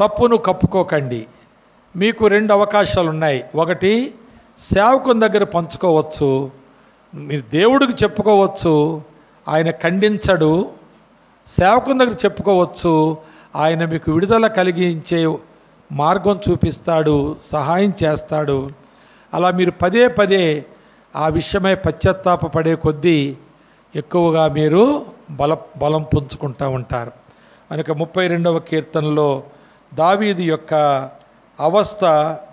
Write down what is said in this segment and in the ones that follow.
తప్పును కప్పుకోకండి. మీకు రెండు అవకాశాలు ఉన్నాయి ఒకటి సేవకుని దగ్గర పంచుకోవచ్చు. మీరు దేవుడికి చెప్పుకోవచ్చు. ఆయన ఖండించడు. సేవకుని దగ్గర చెప్పుకోవచ్చు. ఆయన మీకు విడుదల కలిగించే మార్గం చూపిస్తాడు సహాయం చేస్తాడు. అలా మీరు పదే పదే ఆ విషయమై పశ్చాత్తాపపడే కొద్దీ ఎక్కువగా మీరు బల బలం పుంజుకుంటూ ఉంటారు. మనకు ముప్పై రెండవ కీర్తనలో దావీదు యొక్క అవస్థ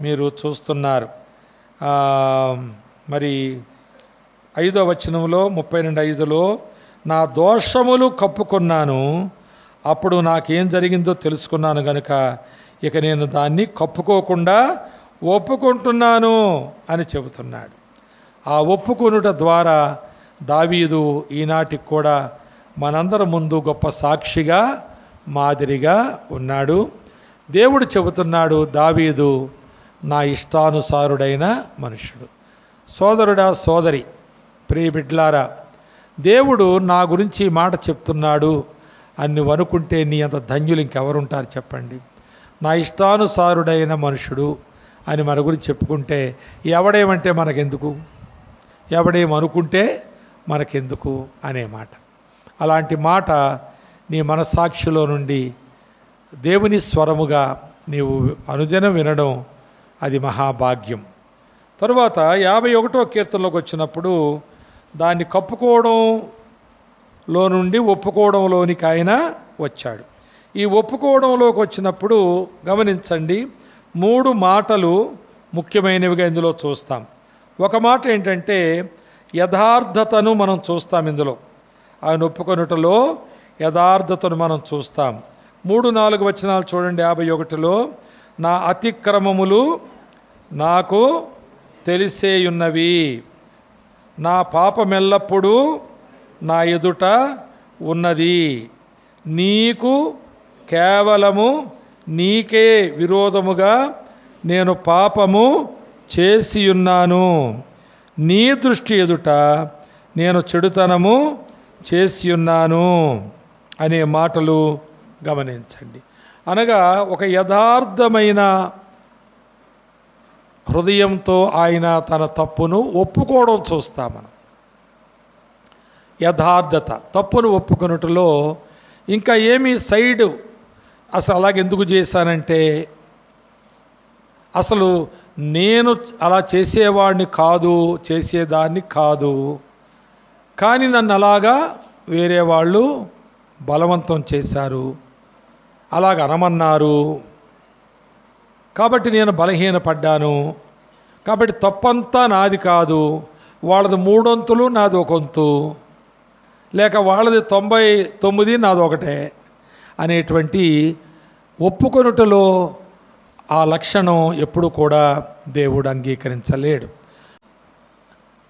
మీరు చూస్తున్నారు. మరి ఐదో వచనంలో ముప్పై రెండు ఐదులో నా దోషములు కప్పుకున్నాను అప్పుడు నాకేం జరిగిందో తెలుసుకున్నాను కనుక ఇక నేను దాన్ని కప్పుకోకుండా ఒప్పుకుంటున్నాను అని చెబుతున్నాడు. ఆ ఒప్పుకొనుట ద్వారా దావీదు ఈనాటికి కూడా మనందరి ముందు గొప్ప సాక్షిగా మాదిరిగా ఉన్నాడు. దేవుడు చెబుతున్నాడు దావీదు నా ఇష్టానుసారుడైన మనుషుడు సోదరుడా సోదరి ప్రియబిడ్లారా దేవుడు నా గురించి మాట చెప్తున్నాడు అని నువ్వు అనుకుంటే నీ అంత ధన్యులు ఇంకెవరుంటారు చెప్పండి. నా ఇష్టానుసారుడైన మనుషుడు అని మన గురించి చెప్పుకుంటే ఎవడేమంటే మనకెందుకు? ఎవడేం అనుకుంటే మనకెందుకు? అనే మాట. అలాంటి మాట నీ మనసాక్షిలో నుండి దేవుని స్వరముగా నీవు అనుదినం వినడం అది మహాభాగ్యం. తరువాత యాభై ఒకటో కీర్తనలోకి వచ్చినప్పుడు దాన్ని కప్పుకోవడంలో నుండి ఒప్పుకోవడంలోనికి ఆయన వచ్చాడు. ఈ ఒప్పుకోవడంలోకి వచ్చినప్పుడు గమనించండి మూడు మాటలు ముఖ్యమైనవిగా ఇందులో చూస్తాం. ఒక మాట ఏంటంటే యథార్థతను మనం చూస్తాం ఇందులో. ఆయన ఒప్పుకొనుటలో యథార్థతను మనం చూస్తాం. మూడు నాలుగు వచనాలు చూడండి యాభై ఒకటిలో. నా అతిక్రమములు నాకు తెలిసేయున్నవి. నా పాపమెల్లప్పుడూ నా ఎదుట ఉన్నది. నీకు కేవలము నీకే విరోధముగా నేను పాపము చేసియున్నాను. నీ దృష్టి ఎదుట నేను చెడుతనము చేసియున్నాను. అనే మాటలు గమనించండి. అనగా ఒక యథార్థమైన హృదయంతో ఆయన తన తప్పును ఒప్పుకోవడం చూస్తాం మనం. యథార్థత తప్పును ఒప్పుకొనుటలో ఇంకా ఏమి సైడ్ అసలు అలాగ ఎందుకు చేశానంటే అసలు నేను అలా చేసేవాడిని కాదు చేసేదాన్ని కాదు. కానీ నన్ను అలాగా వేరే వాళ్ళు బలవంతం చేశారు. అలాగ అనమన్నారు. కాబట్టి నేను బలహీనపడ్డాను. కాబట్టి తప్పంతా నాది కాదు. వాళ్ళది మూడొంతులు నాది ఒకంతు లేక వాళ్ళది తొంభై తొమ్మిది నాది ఒకటే అనేటువంటి ఒప్పుకొనుటలో ఆ లక్షణం ఎప్పుడు కూడా దేవుడు అంగీకరించలేడు.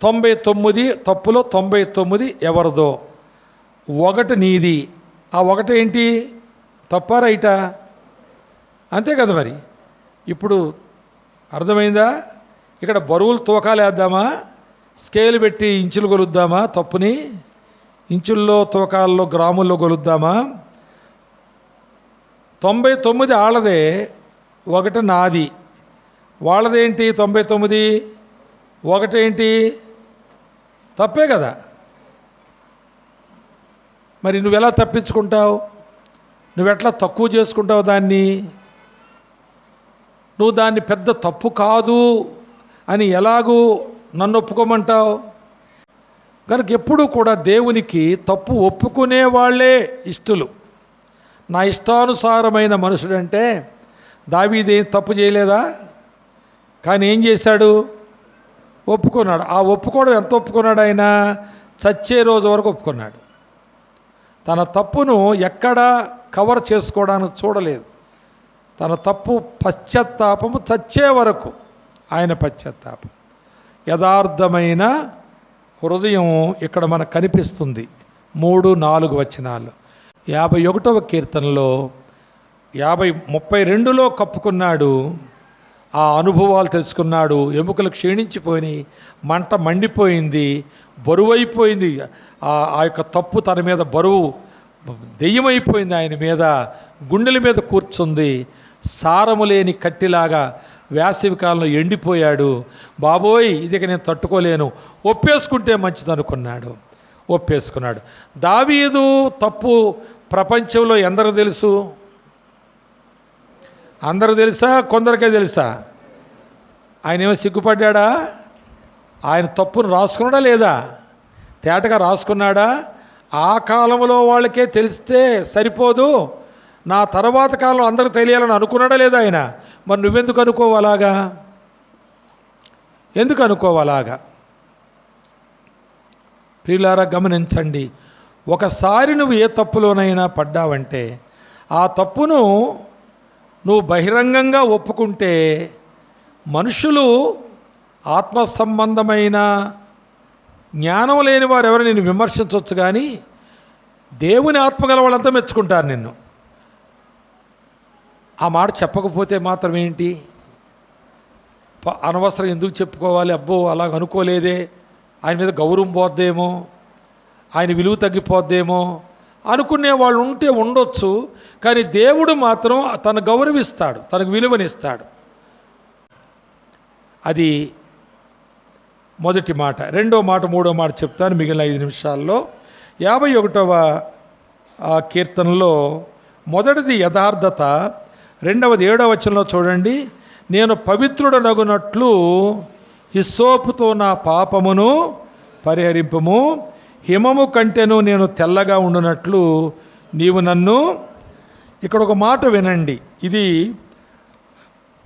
తొంభై తొమ్మిది తప్పులో తొంభై తొమ్మిది ఎవరిదో? ఒకటి నీది. ఆ ఒకటి ఏంటి తప్ప రైటా? అంతే కదా మరి. ఇప్పుడు అర్థమైందా? ఇక్కడ బరువులు తూకాలు వేద్దామా స్కేల్ పెట్టి ఇంచులు కొలుద్దామా తప్పుని? ఇంచుల్లో తూకాల్లో గ్రాముల్లో కొలుద్దామా తొంభై తొమ్మిది ఆళ్ళదే ఒకటి నాది. వాళ్ళదేంటి తొంభై తొమ్మిది? ఒకటేంటి? తప్పే కదా. మరి నువ్వెలా తప్పించుకుంటావు? నువ్వెట్లా తక్కువ చేసుకుంటావు దాన్ని? నువ్వు దాన్ని పెద్ద తప్పు కాదు అని ఎలాగూ నన్ను ఒప్పుకోమంటావు? కనుక ఎప్పుడూ కూడా దేవునికి తప్పు ఒప్పుకునే వాళ్ళే ఇష్టలు. నా ఇష్టానుసారమైన మనుషుడంటే దావీదేం తప్పు చేయలేదా? కానీ ఏం చేశాడు? ఒప్పుకున్నాడు. ఆ ఒప్పుకోవడం ఎంత ఒప్పుకున్నాడు ఆయన? చచ్చే రోజు వరకు ఒప్పుకున్నాడు. తన తప్పును ఎక్కడ కవర్ చేసుకోవడానికి చూడలేదు. తన తప్పు పశ్చాత్తాపము చచ్చే వరకు ఆయన పశ్చాత్తాపం. యథార్థమైన హృదయం ఇక్కడ మనకు కనిపిస్తుంది. మూడు నాలుగు వచనాలు. యాభై ఒకటవ కీర్తనలో యాభై ముప్పై రెండులో కప్పుకున్నాడు ఆ అనుభవాలు తెలుసుకున్నాడు. ఎముకలు క్షీణించిపోయినాయి మంట మండిపోయింది బరువైపోయింది. ఆ ఆ యొక్క తప్పు తన మీద బరువు దెయ్యమైపోయింది ఆయన మీద గుండెల మీద కూర్చుంది. సారము లేని కట్టిలాగా వేసవి కాలంలో ఎండిపోయాడు. బాబోయ్ ఇదిగ నేను తట్టుకోలేను. ఒప్పేసుకుంటే మంచిది అనుకున్నాడు ఒప్పేసుకున్నాడు. దావీదు తప్పు ప్రపంచంలో ఎందరు తెలుసు? అందరూ తెలుసా? కొందరికే తెలుసా? ఆయన ఏమో సిగ్గుపడ్డా ఆయన తప్పును రాసుకున్నాడా లేదా? తేటగా రాసుకున్నాడా? ఆ కాలంలో వాళ్ళకే తెలిస్తే సరిపోదు. నా తర్వాత కాలం అందరికి తెలియాలని అనుకున్నాడా లేదా ఆయన? మరి నువ్వెందుకు అనుకోవాలాగా? ఎందుకు అనుకోవాలాగా? ప్రియులారా గమనించండి. ఒకసారి నువ్వు ఏ తప్పులోనైనా పడ్డావంటే ఆ తప్పును నువ్వు బహిరంగంగా ఒప్పుకుంటే మనుషులు ఆత్మ సంబంధమైన జ్ఞానం లేని వారు ఎవరు నేను విమర్శించవచ్చు కానీ దేవుని ఆత్మ గల వాళ్ళంతా మెచ్చుకుంటారు నిన్ను. ఆ మాట చెప్పకపోతే మాత్రం ఏంటి? ప- అనవసరం ఎందుకు చెప్పుకోవాలి? అబ్బో అలాగ అనుకోలేదే. ఆయన మీద గౌరవం పోద్దేమో? ఆయన విలువ తగ్గిపోద్దేమో? అనుకునే వాళ్ళు ఉంటే ఉండొచ్చు కానీ దేవుడు మాత్రం తను గౌరవిస్తాడు తనకు విలువనిస్తాడు. అది మొదటి మాట. రెండో మాట మూడో మాట చెప్తాను మిగిలిన ఐదు నిమిషాల్లో. యాభై ఒకటవ ఆ కీర్తనలో మొదటిది యథార్థత రెండవది ఏడవ వచనంలో చూడండి. నేను పవిత్రుడనగునట్లు హిస్సోపుతో నా పాపమును పరిహరింపము. హిమము కంటేను నేను తెల్లగా ఉండునట్లు నీవు నన్ను. ఇక్కడ ఒక మాట వినండి. ఇది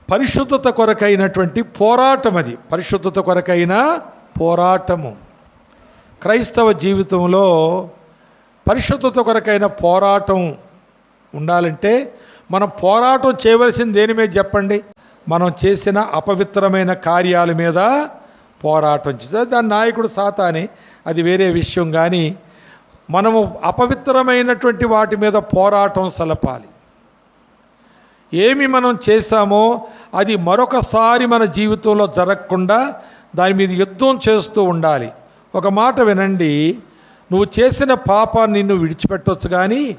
పరిశుద్ధత కొరకైనటువంటి పోరాటం అది పరిశుద్ధత కొరకైన పోరాటము. క్రైస్తవ జీవితంలో పరిశుద్ధత కొరకైన పోరాటం ఉండాలంటే మనం పోరాటం చేయవలసింది దేని మీద చెప్పండి? మనం చేసిన అపవిత్రమైన కార్యాల మీద పోరాటం చేస్తే దాని నాయకుడు సాతాని అది వేరే విషయం కానీ మనము అపవిత్రమైనటువంటి వాటి మీద పోరాటం సలపాలి. ఏమి మనం చేశామో అది మరొకసారి మన జీవితంలో జరగకుండా దాని మీద యుద్ధం చేస్తూ ఉండాలి. ఒక మాట వినండి. నువ్వు చేసిన పాపాన్ని నిన్ను విడిచిపెట్టవచ్చు కానీ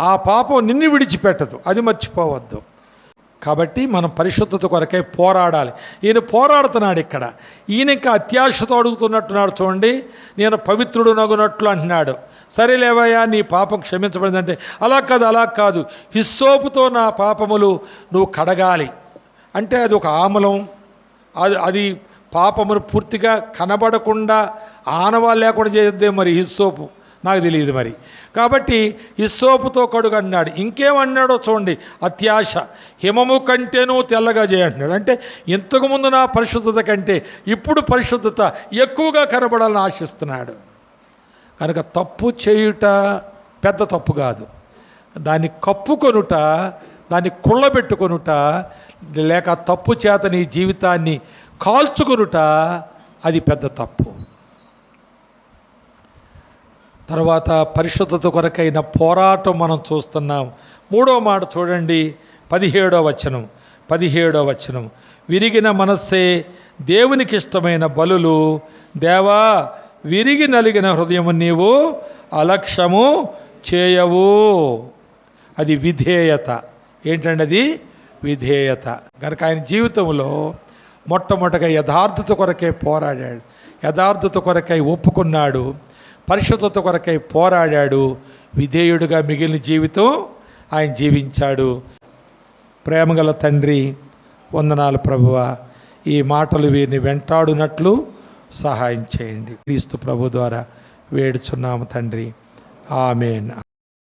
ఆ పాపం నిన్ను విడిచిపెట్టదు. అది మర్చిపోవద్దు. కాబట్టి మనం పరిశుద్ధత కొరకై పోరాడాలి. ఈయన పోరాడుతున్నాడు ఇక్కడ. ఈయన ఇంకా అత్యాశతో అడుగుతున్నట్టున్నాడు చూడండి. నేను పవిత్రుడు నగునట్లు అంటున్నాడు. సరేలేవయ్యా నీ పాపం క్షమించబడిందంటే. అలా కాదు అలా కాదు. హిస్సోపుతో నా పాపములు నువ్వు కడగాలి. అంటే అది ఒక ఆమలం. అది అది పాపమును పూర్తిగా కనబడకుండా ఆనవాళ్ళు లేకుండా చేద్దే మరి హిస్సోపు. నాకు తెలియదు మరి. కాబట్టి ఇస్సోపుతో కడుగు అన్నాడు ఇంకేమన్నాడో చూడండి. అత్యాశ. హిమము కంటేనూ తెల్లగా చేయంటున్నాడు. అంటే ఇంతకుముందు నా పరిశుద్ధత కంటే ఇప్పుడు పరిశుద్ధత ఎక్కువగా కనబడాలని ఆశిస్తున్నాడు. కనుక తప్పు చేయుట పెద్ద తప్పు కాదు. దాన్ని కప్పుకొనుట దాన్ని కుళ్ళబెట్టుకొనుట లేక తప్పు చేత నీ జీవితాన్ని కాల్చుకొనుట అది పెద్ద తప్పు. తర్వాత పరిశుద్ధత కొరకైన పోరాటం మనం చూస్తున్నాం. మూడో మాట చూడండి పదిహేడో వచనం పదిహేడో వచనం. విరిగిన మనస్సే దేవునికి ఇష్టమైన బలులు. దేవా విరిగి నలిగిన హృదయము నీవు అలక్ష్యము చేయవు. అది విధేయత. ఏంటండి అది? విధేయత. కనుక ఆయన జీవితంలో మొట్టమొదటిగా యథార్థత కొరకే పోరాడాడు యథార్థత కొరకై ఒప్పుకున్నాడు పరిశుద్ధత కొరకై పోరాడాడు విధేయుడుగా మిగిలిన జీవితం ఆయన జీవించాడు. ప్రేమగల తండ్రి వందనాలు ప్రభువ ఈ మాటలు వీరిని వెంటాడునట్లు సహాయం చేయండి. క్రీస్తు ప్రభు ద్వారా వేడుచున్నాము తండ్రి. ఆమెన్.